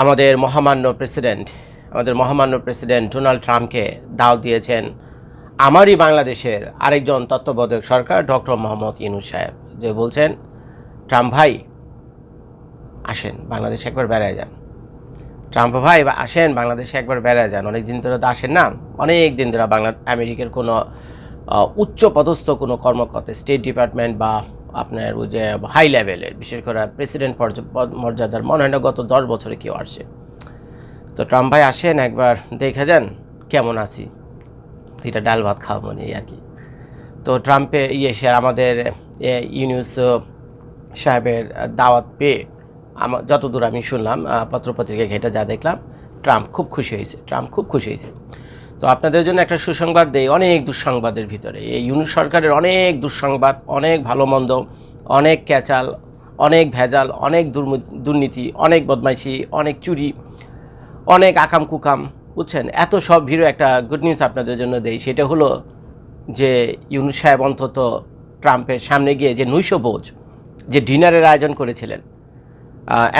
আমাদের মহামান্য প্রেসিডেন্ট, আমাদের মহামান্য প্রেসিডেন্ট ডোনাল্ড ট্রাম্পকে দাও দিয়েছেন আমারই বাংলাদেশের আরেকজন তত্ত্বাবধায়ক সরকার, ডক্টর মোহাম্মদ ইনু সাহেব। যে বলছেন, ট্রাম্প ভাই, আসেন, বাংলাদেশে একবার বেড়ায় যান। ট্রাম্প ভাই আসেন, বাংলাদেশে একবার বেড়ায় যান। অনেক দিন ধরে তো আসেন না। অনেক দিন ধরে বাংলা, আমেরিকার কোনো উচ্চ পদস্থ কোনো কর্মকর্তা, স্টেট ডিপার্টমেন্ট বা আপনার ওই যে হাই লেভেলের বিশেষ করে প্রেসিডেন্ট মর্যাদার মনে হয় না গত দশ বছরে কেউ আসছে তো ট্রাম্প ভাই আসেন একবার দেখে যান কেমন আছি? দুইটা ডাল ভাত খাওয়া মানে আর কি। তো ট্রাম্পে ইয়ে সে আমাদের এ, ইউনুস সাহেবের দাওয়াত পেয়ে আমার যতদূর আমি শুনলাম আহ, পত্রপত্রিকা ঘেটে যা দেখলাম ট্রাম্প খুব খুশি হয়েছে ট্রাম্প খুব খুশি হয়েছে। তো আপনাদের জন্য একটা সুসংবাদ দেই, অনেক দুঃসংবাদের ভিতরে। এই ইউনুস সরকারের অনেক দুঃসংবাদ, অনেক ভালো মন্দ, অনেক ক্যাচাল, অনেক ভেজাল, অনেক দুর্নীতি, অনেক বদমাইশি, অনেক চুরি, অনেক আকাম কুকাম, বুঝছেন? এত সব ভিড়ও একটা গুড নিউজ আপনাদের জন্য দেই, সেটা হলো যে ইউনুস সাহেব অন্তত ট্রাম্পের সামনে গিয়ে যে নৈশ ভোজ যে ডিনারের আয়োজন করেছিলেন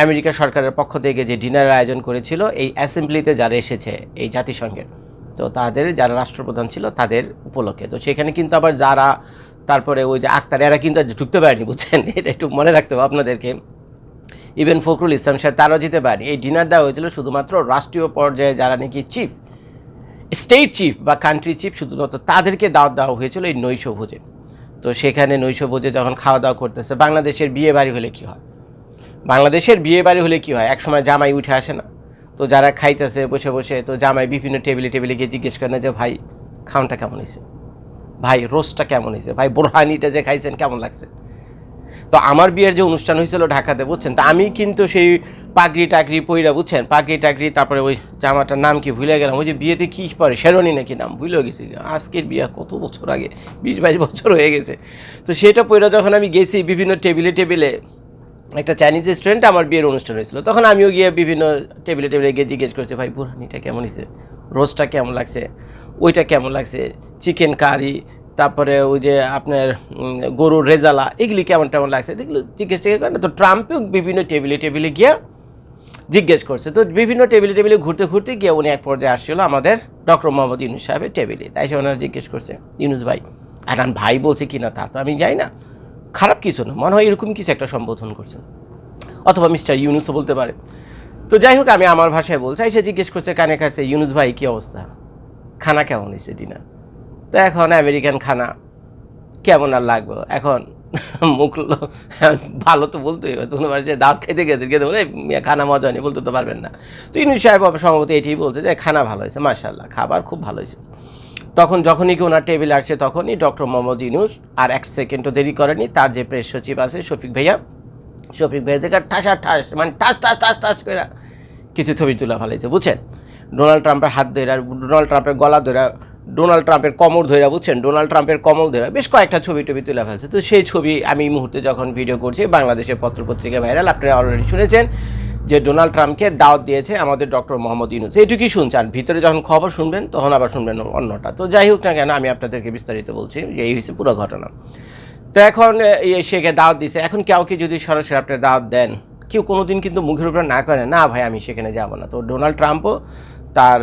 আমেরিকা সরকারের পক্ষ থেকে যে ডিনারের আয়োজন করেছিল, এই অ্যাসেম্বলিতে যারা এসেছে, এই জাতিসংঘের তো তাদের যারা রাষ্ট্রপ্রধান ছিল তাদের উপলক্ষে। তো সেখানে কিন্তু আবার যারা, তারপরে ওই যে আক্তার, এরা কিন্তু ঢুকতে পারেনি, বুঝছেন? এটা একটু মনে রাখতে হবে আপনাদেরকে। ইভেন ফখরুল ইসলাম সাহেব তারাও যেতে পারেনি। এই ডিনার দেওয়া হয়েছিল শুধুমাত্র রাষ্ট্রীয় পর্যায়ে যারা নাকি চিফ স্টেট চিফ বা কান্ট্রি চিফ শুধুমাত্র তাদেরকে দাওয়াত দেওয়া হয়েছিল এই নৈশ ভোজে তো সেখানে নৈশ ভোজে যখন খাওয়া দাওয়া করতেছে, বাংলাদেশের বিয়ে বাড়ি হলে কী হয়? বাংলাদেশের বিয়ে বাড়ি হলে কী হয়? একসময় জামাই উঠে আসে না। তো যারা খাইতেছে, বসে বসে, তো জামাই বিভিন্ন টেবিলে টেবিলে গিয়ে জিজ্ঞেস করে না যে, ভাই খাওয়ানটা কেমন হয়েছে ভাই রোস্টটা কেমন হয়েছে ভাই, বোরহানিটা যে খাইছেন, কেমন লাগছে? তো আমার বিয়ের যে অনুষ্ঠান হয়েছিল ঢাকাতে, বুঝছেন? তো আমি কিন্তু সেই পাগড়ি টাগড়ি পইরা, বুঝছেন? পাগড়ি টাগড়ি, তারপরে ওই জামাটার নাম কি ভুলে গেলাম? ওই যে বিয়েতে কী পরে শেরনি নাকি নাম ভুলে গেছি আজকের বিয়ে কত বছর আগে? বিশ বাইশ বছর হয়ে গেছে। তো সেটা পইরা যখন আমি গেছি বিভিন্ন টেবিলে টেবিলে একটা চাইনিজ রেস্টুরেন্টে আমার বিয়ের অনুষ্ঠান হয়েছিল। তখন আমিও গিয়ে বিভিন্ন টেবিলে টেবিলে গিয়ে জিজ্ঞেস করছি, ভাই বুরহানিটা কেমন হয়েছে? রোস্টটা কেমন লাগছে? ওইটা কেমন লাগছে? চিকেন কারি তারপরে ওই যে আপনার গরুর রেজালা, এগুলি কেমন কেমন লাগছে? এগুলো জিজ্ঞেস করে না। তো ট্রাম্পেও বিভিন্ন টেবিলে টেবিলে গিয়ে জিজ্ঞেস করছে। তো বিভিন্ন টেবিলে টেবিলে ঘুরতে ঘুরতে গিয়ে উনি এক পর্যায়ে আসছিল আমাদের ডক্টর মোহাম্মদ ইউনুস সাহেবের টেবিলে তাই সে ওনারা জিজ্ঞেস করছে, ইউনুস ভাই আর ভাই বলছে কি না তা তো আমি যাই না। খারাপ কিছু না, মনে হয় এরকম কিছু একটা সম্বোধন করছেন অথবা মিস্টার ইউনুসও বলতে পারে। তো যাই হোক, আমি আমার ভাষায় বলছি সে জিজ্ঞেস করছে, কানে কাছে, ইউনুস ভাই, কী অবস্থা? খানা কেমন হয়েছে ডিনার? তো এখন আমেরিকান খানা, কেমন আর লাগবে? এখন মুখ ভালো তো বলতেই হবে তোমার যে দাঁত খেতে গেছে খেতে বলে খানা মজা নেই, বলতে তো পারবেন না। তো ইউনুস সাহেব সম্ভবত এটাই বলছে যে, খানা ভালো হয়েছে মার্শাল্লাহ খাবার খুব ভালো হয়েছে। তখন যখনই কি ওনার টেবিল আসছে তখনই ডক্টর মোহাম্মদ ইউনুস, আর এক সেকেন্ডও দেরি করেনি, তার যে প্রেস সচিব আছে শফিক ভাইয়া শফিক ভাইয়া থেকে ঠাসা ঠাস মানে ঠাস টাস টাস টাস করে কিছু ছবি তুলে ফেলেছে বুঝছেন? ডোনাল্ড ট্রাম্পের হাত ধরে ডোনাল্ড ট্রাম্পের গলা ধরে ডোনাল্ড ট্রাম্পের কমর ধরে বুঝছেন? ডোনাল্ড ট্রাম্পের কমর ধরে বেশ কয়েকটা ছবি টবি তুলে ফেলছে। তো সেই ছবি আমি এই মুহূর্তে যখন ভিডিও করছি, বাংলাদেশের পত্রপত্রিকা ভাইরাল, আপনারা অলরেডি শুনেছেন। যে ডোনাল্ড ট্রাম্পকে দাওয়াত দিয়েছে আমাদের ডক্টর মোহাম্মদ ইউনুস। এইটুকুই শুনছেন? ভিতরে যখন খবর শুনবেন, তখন আবার শুনবেন অন্যটা। তো যাই হোক না কেন, আমি আপনাদেরকে বিস্তারিত বলছি যে এই হয়েছে পুরো ঘটনা। তো এখন সেকে দাওয়াত দিছে। এখন কাউকে যদি সরাসরি আপনি দাওয়াত দেন, কেউ কোনো দিন কিন্তু মুখের উপরে না করে, না ভাই, আমি সেখানে যাব না। তো ডোনাল্ড ট্রাম্পও তার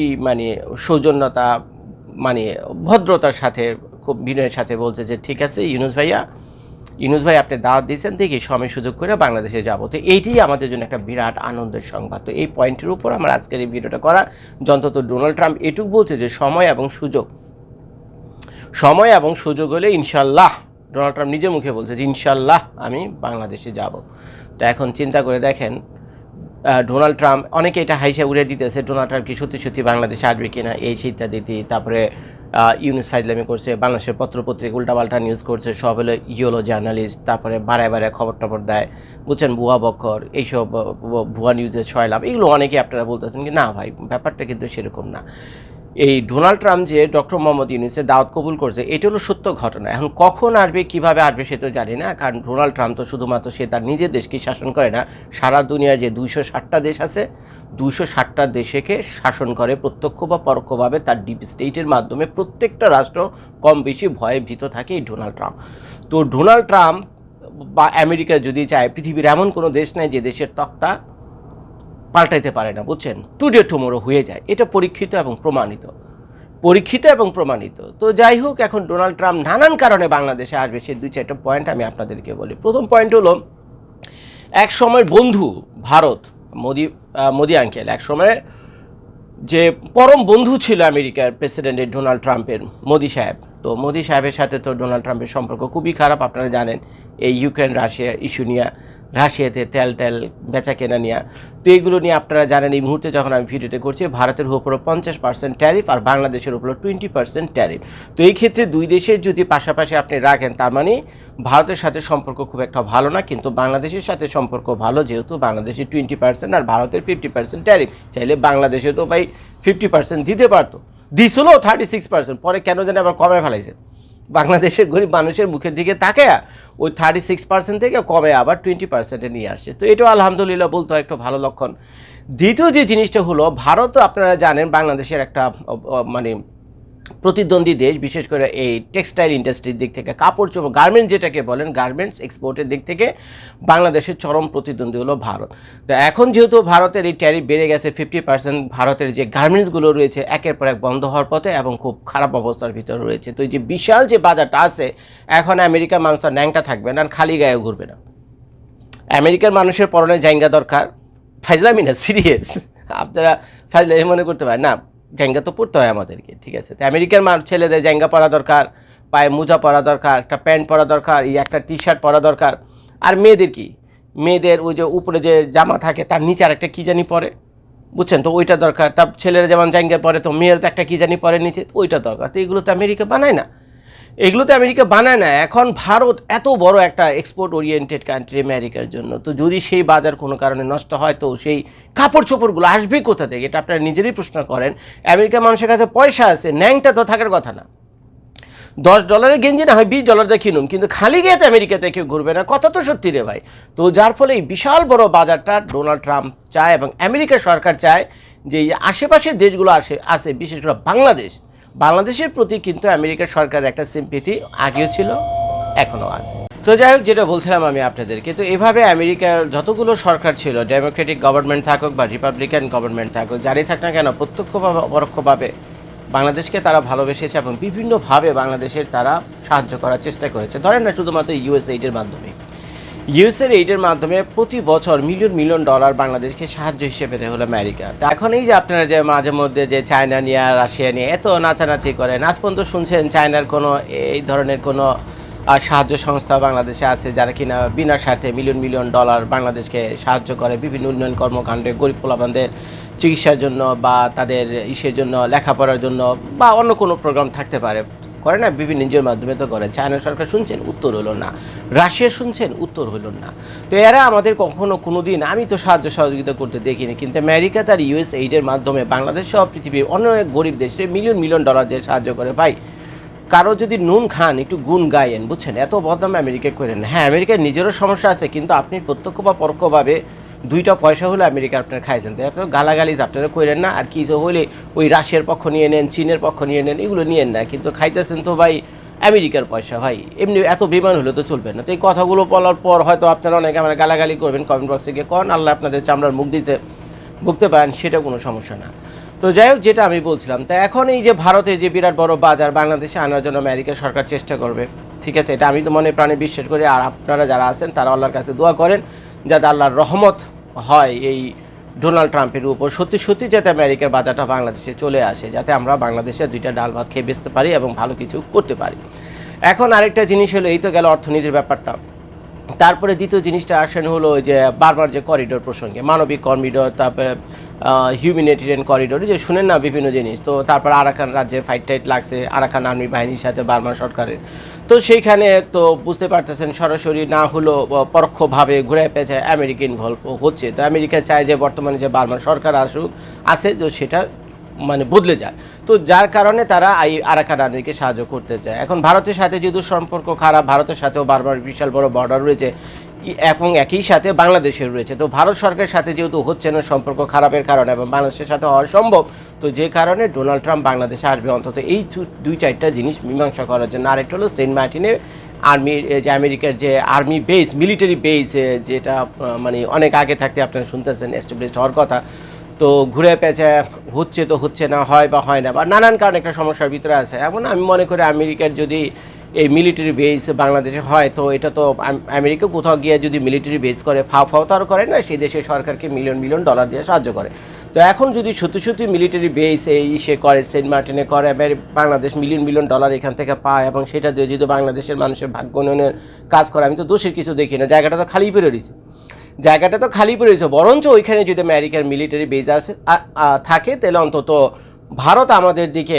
ই মানে সৌজন্যতা মানে ভদ্রতার সাথে, খুব বিনয়ের সাথে বলছে যে, ঠিক আছে ইউনুস ভাইয়া ইউনুস ভাই, আপনি দাওয়াত দিয়েছেন, দেখি সময় সুযোগ করে বাংলাদেশে যাব। তো এইটাই আমাদের জন্য একটা বিরাট আনন্দের সংবাদ। তো এই পয়েন্টের উপর আমার আজকের এই ভিডিওটা করা, যন্তত ডোনাল্ড ট্রাম্প এটুকু বলছে যে সময় এবং সুযোগ। সময় এবং সুযোগ হলে ইনশাল্লাহ, ডোনাল্ড ট্রাম্প নিজের মুখে বলছে যে ইনশাল্লাহ আমি বাংলাদেশে যাব। তো এখন চিন্তা করে দেখেন ডোনাল্ড ট্রাম্প অনেকে এটা হাইসা উড়ে দিতেছে, ডোনাল্ড ট্রাম্প কি সত্যি সত্যি বাংলাদেশে আসবে কিনা, এই ইত্যাদি তারপরে ইউনুস ফাইজলামি করছে, বাংলাদেশের পত্রপত্রিকা উল্টাপাল্টা নিউজ করছে, সব হলো ইয়েলো জার্নালিস্ট তারপরে বাড়ায় বাড়ায় খবর টবর দেয়, বুঝছেন, ভুয়া বক্ষর এইসব ভুয়া নিউজের ছয় লাভ এগুলো অনেকে আপনারা বলতেছেন কি, না ভাই, ব্যাপারটা কিন্তু সেরকম না। এই ডোনাল্ড ট্রাম্প যে ডক্টর মোহাম্মদ ইউনুসের দাওয়াত কবুল করছে, এটা হলো সত্য ঘটনা। এখন কখন আসবে, কীভাবে আসবে সে তো জানি না, কারণ ডোনাল্ড ট্রাম্প তো শুধুমাত্র সে তার নিজের দেশকে শাসন করে না, সারা দুনিয়ার যে দুইশো ষাটটা দেশ আছে, দুইশো ষাটটা দেশেকে শাসন করে প্রত্যক্ষ বা পরোক্ষভাবে তার ডিপ স্টেটের মাধ্যমে প্রত্যেকটা রাষ্ট্র কম বেশি ভয়ে ভীত থাকে এই ডোনাল্ড ট্রাম্প। তো ডোনাল্ড ট্রাম্প বা আমেরিকা যদি চায়, পৃথিবীর এমন কোনো দেশ নেই যে দেশের তক্তা পাল্টাইতে পারে না, বুঝছেন? টুডে টুমোরো হয়ে যায়। এটা পরীক্ষিত এবং প্রমাণিত। পরীক্ষিত এবং প্রমাণিত। তো যাই হোক, এখন ডোনাল্ড ট্রাম্প নানান কারণে বাংলাদেশে আসবে, সে দুই চারটা পয়েন্ট আমি আপনাদেরকে বলি। প্রথম পয়েন্ট হলো, এক সময় বন্ধু ভারত, মোদি মোদি আঙ্কেল, এক সময় যে পরম বন্ধু ছিল আমেরিকার প্রেসিডেন্টের ডোনাল্ড ট্রাম্পের, মোদি সাহেব। তো মোদি সাহেবের সাথে তো ডোনাল্ড ট্রাম্পের সম্পর্ক খুবই খারাপ, আপনারা জানেন, এই ইউক্রেন, রাশিয়া ইস্যু নিয়ে, রাশিয়াতে তেল, টেল, বেচা কেনা নিয়ে। তো এইগুলো নিয়ে আপনারা জানেন, এই মুহূর্তে যখন আমি ভিডিওতে করছি, ভারতের উপরও পঞ্চাশ পার্সেন্ট ট্যারিফ আর বাংলাদেশের উপরও টোয়েন্টি পার্সেন্ট ট্যারিফ তো এই ক্ষেত্রে দুই দেশের যদি পাশাপাশি আপনি রাখেন, তার মানে ভারতের সাথে সম্পর্ক খুব একটা ভালো না, কিন্তু বাংলাদেশের সাথে সম্পর্ক ভালো যেহেতু বাংলাদেশের টোয়েন্টি পার্সেন্ট আর ভারতের ফিফটি পার্সেন্ট ট্যারিফ চাইলে বাংলাদেশে তো ভাই ফিফটি পার্সেন্ট দিতে পারতো। দিছিল থার্টি সিক্স পার্সেন্ট পরে কেন জানি আবার কমে ফেলাইছে। বাংলাদেশের গরিব মানুষের মুখের দিকে তাকে ওই থার্টি সিক্স পার্সেন্ট থেকে কমে আবার টোয়েন্টি পার্সেন্টে নিয়ে আসছে। তো এটাও আলহামদুলিল্লাহ বলতে হয় একটা ভালো লক্ষণ। দ্বিতীয় যে জিনিসটা হলো ভারত আপনারা জানেন, বাংলাদেশের একটা মানে প্রতিদ্বন্দ্বী দেশ, বিশেষ করে এই টেক্সটাইল ইন্ডাস্ট্রির দিক থেকে, কাপড় চোপড় গার্মেন্টস যেটাকে বলেন গার্মেন্টস এক্সপোর্টের দিক থেকে বাংলাদেশের চরম প্রতিদ্বন্দ্বী হলো ভারত। তো এখন যেহেতু ভারতের এই ট্যারিফ বেড়ে গেছে ফিফটি পার্সেন্ট ভারতের যে গার্মেন্টসগুলো রয়েছে, একের পর এক বন্ধ হওয়ার পথে এবং খুব খারাপ অবস্থার ভিতরে রয়েছে। তো এই যে বিশাল যে বাজারটা আছে, এখন আমেরিকার মানুষ আর ন্যাংটা থাকবে না খালি গায়ে ঘুরবে না। আমেরিকার মানুষের পরনে জায়গা দরকার। ফাইজলামি না সিরিয়াস আপনারা ফাইজলামি মনে করতে পারেন না। জায়গা তো পড়তে হয় আমাদেরকে, ঠিক আছে? তো আমেরিকান মার ছেলেদের জ্যাঙ্গা পরা দরকার, পায়ে মোজা পরা দরকার, একটা প্যান্ট পরা দরকার, এই একটা টি শার্ট পরা দরকার। আর মেয়েদের কি? মেয়েদের ওই যে উপরে যে জামা থাকে, তার নিচে আর একটা কী জানি পরে? বুঝছেন? তো ওইটা দরকার। তার ছেলেরা যেমন জ্যাঙ্গা পরে, তো মেয়ের তো একটা কী জানি পরে নিচে ওইটা দরকার। তো এগুলো তো আমেরিকা বানায় না। এগুলো তো আমেরিকা বানায় না এখন ভারত এত বড় একটা এক্সপোর্ট ওরিয়েন্টেড কান্ট্রি আমেরিকার জন্য। তো যদি সেই বাজার কোনো কারণে নষ্ট হয়, তো সেই কাপড় চোপড়গুলো আসবে কোথা থেকে? এটা আপনারা নিজেরই প্রশ্ন করেন। আমেরিকার মানুষের কাছে পয়সা আছে, ন্যাংটা তো থাকার কথা না। দশ ডলারের গেঞ্জি না হয়, বিশ ডলার দিয়ে কিনুম কিন্তু খালি গিয়েতে আমেরিকাতে কেউ ঘুরবে না। কথা তো সত্যি রে ভাই। তো যার ফলে এই বিশাল বড় বাজারটা ডোনাল্ড ট্রাম্প চায় এবং আমেরিকা সরকার চায় যে আশেপাশের দেশগুলো আসে আছে বিশেষ করে বাংলাদেশ বাংলাদেশের প্রতি কিন্তু আমেরিকা সরকারের একটা সিম্পিতি আগেও ছিল, এখনও আছে। তো যাই হোক, যেটা বলছিলাম আমি আপনাদেরকে, তো এভাবে আমেরিকার যতগুলো সরকার ছিল ডেমোক্রেটিক গভর্নমেন্ট থাকুক বা রিপাবলিকান গভর্নমেন্ট থাকুক, যারই থাক না কেন, প্রত্যক্ষভাবে, পরোক্ষভাবে বাংলাদেশকে তারা ভালোবেসেছে এবং বিভিন্নভাবে বাংলাদেশের তারা সাহায্য করার চেষ্টা করেছে। ধরেন না, শুধুমাত্র ইউএস এইডের মাধ্যমে। ইউএসের এইডের মাধ্যমে প্রতি বছর মিলিয়ন মিলিয়ন ডলার বাংলাদেশকে সাহায্য হিসেবে দেয় হলো আমেরিকা। তা এখন এই যে আপনারা যে মাঝে মধ্যে যে চায়না নিয়ে রাশিয়া নিয়ে এত নাচানাচি করেন, আজ পর্যন্ত শুনছেন চায়নার কোনো এই ধরনের কোনো সাহায্য সংস্থা বাংলাদেশে আছে যারা কিনা বিনা স্বার্থে মিলিয়ন মিলিয়ন ডলার বাংলাদেশকে সাহায্য করে বিভিন্ন উন্নয়ন কর্মকাণ্ডে, গরিব পোলাবানদের চিকিৎসার জন্য বা তাদের ইসের জন্য, লেখাপড়ার জন্য বা অন্য কোনো প্রোগ্রাম থাকতে পারে। করে না, বিভিন্ন এনজিওর মাধ্যমে তো করে। চায়না সরকার শুনছেন, উত্তর হলো না। রাশিয়া শুনছেন, উত্তর হলো না। তো এরা আমাদের কখনো কোনো দিন আমি তো সাহায্য সহযোগিতা করতে দেখিনি, কিন্তু আমেরিকা তার ইউএস এইডের মাধ্যমে বাংলাদেশ সহ পৃথিবীর অনেক গরিব দেশে মিলিয়ন মিলিয়ন ডলার দিয়ে সাহায্য করে। ভাই, কারও যদি নুন খান, একটু গুণ গায়েন, বুঝছেন? এত বদনাম আমেরিকা করেন। হ্যাঁ আমেরিকার নিজেরও সমস্যা আছে, কিন্তু আপনি প্রত্যক্ষ বা পরোক্ষভাবে দুইটা পয়সা হলে আমেরিকা আপনার খাইছেন। তাই আপনার গালাগালিজ আপনারা করেন না, আর কিছু হলে ওই রাশিয়ার পক্ষ নিয়ে নেন, চীনের পক্ষ নিয়ে নেন, এগুলো নিয়েন না। কিন্তু খাইতেছেন তো ভাই আমেরিকার পয়সা ভাই। এমনি এত বিমান হলে তো চলবে না। তো এই কথাগুলো বলার পর হয়তো আপনারা অনেকে আমার গালাগালি করবেন কমেন্ট বক্সে গিয়ে কন, আল্লাহ আপনাদের চামড়ার মুখ দিছে বুঝতে পারেন, সেটা কোনো সমস্যা না। তো যাই হোক, যেটা আমি বলছিলাম, তা এখন এই যে ভারতে যে বিরাট বড় বাজার, বাংলাদেশে আনার জন্য আমেরিকা সরকার চেষ্টা করবে, ঠিক আছে? এটা আমি তো মনে প্রাণে বিশ্বাস করি, আর আপনারা যারা আছেন, তারা আল্লাহর কাছে দোয়া করেন। যাতে আল্লাহর রহমত হয় এই ডোনাল্ড ট্রাম্পের উপর। সত্যি সত্যি যাতে আমেরিকার বাজারটা বাংলাদেশে চলে আসে, যাতে আমরা বাংলাদেশে দুইটা ডাল ভাত খেয়ে বেচতে পারি এবং ভালো কিছু করতে পারি। এখন আরেকটা জিনিস হলো, এই তো গেল অর্থনীতির ব্যাপারটা। তারপরে দ্বিতীয় জিনিসটা আসেন হলো ওই যে বারবার যে করিডোর প্রসঙ্গে, মানবিক করিডোর তারপরে হিউম্যানিটেরিয়ান করিডোর যে শুনেন না বিভিন্ন জিনিস, তো তারপর আরাকান রাজ্যে ফাইট টাইট লাগছে, আরাকান আর্মি বাহিনীর সাথে বার্মা সরকারের। তো সেইখানে তো বুঝতে পারতেছেন সরাসরি না হলো পরোক্ষভাবে ঘুরে পেঁচে আমেরিকা ইনভলভ হচ্ছে। তো আমেরিকা চায় যে বর্তমানে যে বার্মা সরকার আসুক, আছে, তো সেটা মানে বদলে যায়। তো যার কারণে তারা এই আরাকান আর্মিকে সাহায্য করতে চায়। এখন ভারতের সাথে যেহেতু সম্পর্ক খারাপ, ভারতের সাথেও বারবার বিশাল বড় বর্ডার রয়েছে এবং একই সাথে বাংলাদেশের রয়েছে। তো ভারত সরকারের সাথে যেহেতু হচ্ছে না সম্পর্ক খারাপের কারণে এবং বাংলাদেশের সাথে হওয়া সম্ভব তো যে কারণে ডোনাল্ড ট্রাম্প বাংলাদেশে আসবে অন্তত এই দুই চারটা জিনিস মীমাংসা করার জন্য। আরেকটা হলো সেন্ট মার্টিনে আর্মি যে আমেরিকার যে আর্মি বেস মিলিটারি বেস যেটা মানে অনেক আগে থাকতে আপনারা শুনতেছেন এস্টাবলিশ হওয়ার কথা। তো ঘুরে পেঁচে হচ্ছে তো হচ্ছে না, হয় বা হয় না, বা নানান কারণে একটা সমস্যার ভিতরে আছে। এমন আমি মনে করি আমেরিকার যদি এই মিলিটারি বেস বাংলাদেশে হয়, তো এটা তো আম- আমেরিকা কোথাও গিয়ে যদি মিলিটারি বেস করে, ফাও ফাও তো আর করে না, সেই দেশের সরকারকে মিলিয়ন মিলিয়ন ডলার দিয়ে সাহায্য করে। তো এখন যদি সত্যি সত্যি মিলিটারি বেস এই সে করে, সেন্ট মার্টিনে করে এবার বাংলাদেশ মিলিয়ন মিলিয়ন ডলার এখান থেকে পায়, এবং সেটা দিয়ে যদি বাংলাদেশের মানুষের ভাগ্য উন্নয়নের কাজ করে, আমি তো দোষের কিছু দেখি না, জায়গাটা তো খালি পড়ে রয়েছে। জায়গাটা তো খালি রয়েছে। বরঞ্চ ওইখানে যদি আমেরিকার মিলিটারি বেজ আছে আ- আ- থাকে, তাহলে অন্তত ভারত আমাদের দিকে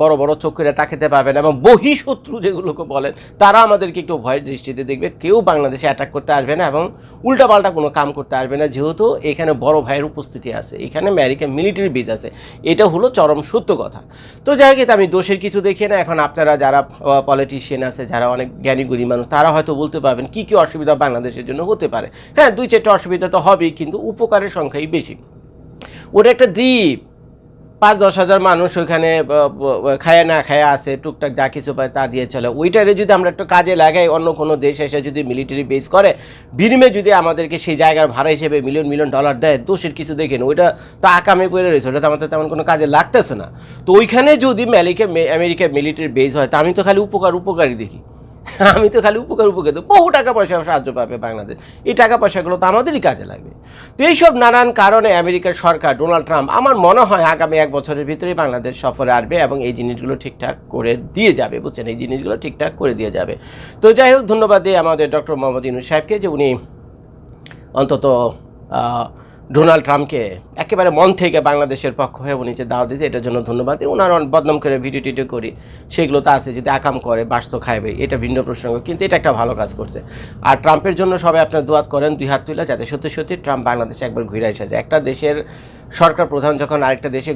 বড় বড় চোখ করে তাকাতে পারবে না এবং বহিঃশত্রু যেগুলোকে বলেন তারা আমাদেরকে একটু ভয়ের দৃষ্টিতে দেখবে। কেউ বাংলাদেশে অ্যাটাক করতে আসবে না এবং উল্টাপাল্টা কোনো কাম করতে আসবে না, যেহেতু এখানে বড় ভাইয়ের উপস্থিতি আছে, এখানে আমেরিকান মিলিটারি বেজ আছে। এটা হলো চরম সত্য কথা। তো যাই হোক, আমি দোষের কিছু দেখি না। এখন আপনারা যারা পলিটিশিয়ান আছে, যারা অনেক জ্ঞানী, গুণী মানুষ, তারা হয়তো বলতে পারবেন কি কি অসুবিধা বাংলাদেশের জন্য হতে পারে। হ্যাঁ দুই চারটে অসুবিধা তো হবেই, কিন্তু উপকারের সংখ্যাই বেশি। ওটা একটা দ্বীপ। পাঁচ, দশ হাজার মানুষ ওইখানে খায়া না খায়া আছে, টুকটাক যা কিছু পায় তা দিয়ে চলে। ওইটারে যদি আমরা একটু কাজে লাগাই, অন্য কোনো দেশ এসে যদি মিলিটারি বেস করে, বিনিময়ে যদি আমাদেরকে সেই জায়গার ভাড়া হিসেবে মিলিয়ন মিলিয়ন ডলার দেয়, দোষের কিছু দেখেন ওইটা তো আকামে পড়ে রয়েছে ওটা তো আমাদের তেমন কোনো কাজে লাগতেছে না। তো ওইখানে যদি আমেরিকা আমেরিকার মিলিটারি বেস হয়, তা আমি তো খালি উপকার, উপকারই দেখি। আমি তো খালি উপকার দেবো। বহু টাকা পয়সা সাহায্য পাবে বাংলাদেশ। এই টাকা পয়সাগুলো তো আমাদেরই কাজে লাগবে। তো এইসব নানান কারণে আমেরিকার সরকার ডোনাল্ড ট্রাম্প, আমার মনে হয় আগামী এক বছরের ভিতরেই বাংলাদেশ সফরে আসবে এবং এই জিনিসগুলো ঠিকঠাক করে দিয়ে যাবে, বুঝছেন? এই জিনিসগুলো ঠিকঠাক করে দিয়ে যাবে। তো যাই হোক, ধন্যবাদ দিই আমাদের ডক্টর মোহাম্মদ ইনুস সাহেবকে যে উনি অন্তত ডোনাল্ড ট্রাম্পকে একেবারে মন থেকে বাংলাদেশের পক্ষ হয়ে উনি যে দাওয়া দিয়েছে, এটার জন্য ধন্যবাদ। ওনার বদনাম করে ভিডিও টিডিও করি। সেগুলো তো আছে, যদি আকাম করে, বাস তো খাইবে, এটা ভিন্ন প্রসঙ্গ। কিন্তু এটা একটা ভালো কাজ করছে। আর ট্রাম্পের জন্য সবাই আপনার দোয়াত করেন, দুই হাত তুলে, যাতে সত্যি সত্যি ট্রাম্প বাংলাদেশে একবার ঘুরে আসা যায়। একটা দেশের সরকার প্রধান যখন আরেকটা দেশে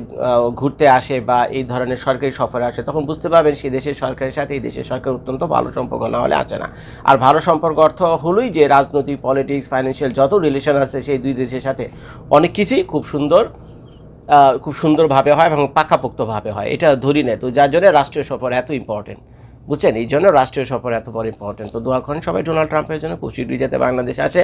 ঘুরতে আসে বা এই ধরনের সরকারি সফরে আসে, তখন বুঝতে পারবেন সেই দেশের সরকারের সাথে এই দেশের সরকার অত্যন্ত ভালো সম্পর্ক না হলে আসে না। আর ভালো সম্পর্ক অর্থ হলোই যে রাজনৈতিক পলিটিক্স ফাইন্যান্সিয়াল যত রিলেশন আছে সেই দুই দেশের সাথে অনেক কিছুই খুব সুন্দর খুব সুন্দরভাবে হয় এবং পাকাপোক্তভাবে হয়। এটা ধরি নেয়। তো যার জন্য রাষ্ট্রীয় সফর এত ইম্পর্টেন্ট বুঝছেন? এই জন্য রাষ্ট্রীয় সফর এত বড় ইম্পর্টেন্ট তো দোয়া সবাই ডোনাল্ড ট্রাম্পের জন্য। খুব শীঘ্রই যাতে বাংলাদেশ আছে।